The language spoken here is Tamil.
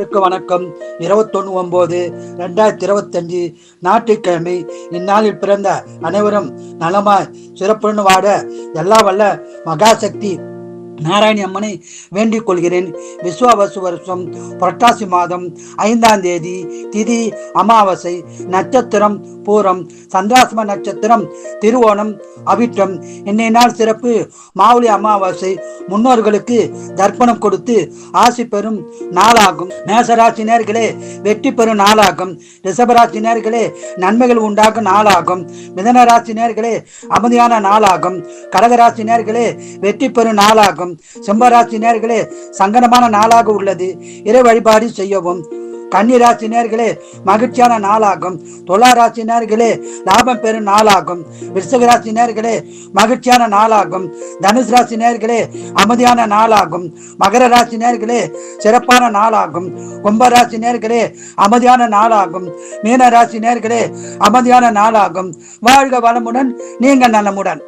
அனைவருக்கு வணக்கம். இருபத்தொன்னு ஒன்பது ரெண்டாயிரத்தி இருபத்தஞ்சு ஞாயிற்றுக்கிழமை இந்நாளில் பிறந்த அனைவரும் நலமாய் சிறப்புடன் வாட எல்லா வல்ல மகாசக்தி நாராயணி அம்மனை வேண்டிக் கொள்கிறேன். விஸ்வாவசு வருஷம் புரட்டாசி மாதம் ஐந்தாம் தேதி திதி அமாவாசை நட்சத்திரம் பூரம் சந்திராசிரம நட்சத்திரம் திருவோணம் அவிட்டம். இன்னைய நாள் சிறப்பு மாவுளி அமாவாசை முன்னோர்களுக்கு தர்ப்பணம் கொடுத்து ஆசி பெறும் நாளாகும். மேசராசி நேர்களே வெற்றி பெறும் நாளாகும். ரிஷபராசி நேர்களே நன்மைகள் உண்டாகும் நாளாகும். மிதனராசி நேர்களே அமைதியான நாளாகும். கடகராசி நேர்களே வெற்றி பெறும் நாளாகும். சிம்மராசி நேர்களே சங்கடமான நாளாக உள்ளது. இறை வழிபாடு செய்யவும் கன்னிராசி நேர்களே மகிழ்ச்சியான நாளாகும். துலா ராசி நேர்களே லாபம் பெறும் நாளாகும். விருஷக ராசி நேர்களே மகிழ்ச்சியான நாளாகும். தனுசு ராசி நேர்களே அமைதியான நாளாகும். மகர ராசி நேர்களே சிறப்பான நாளாகும். கும்பராசி நேர்களே அமைதியான நாளாகும். மீன ராசி நேர்களே அமைதியான நாளாகும். வாழ்க வளமுடன் நீங்க நலமுடன்.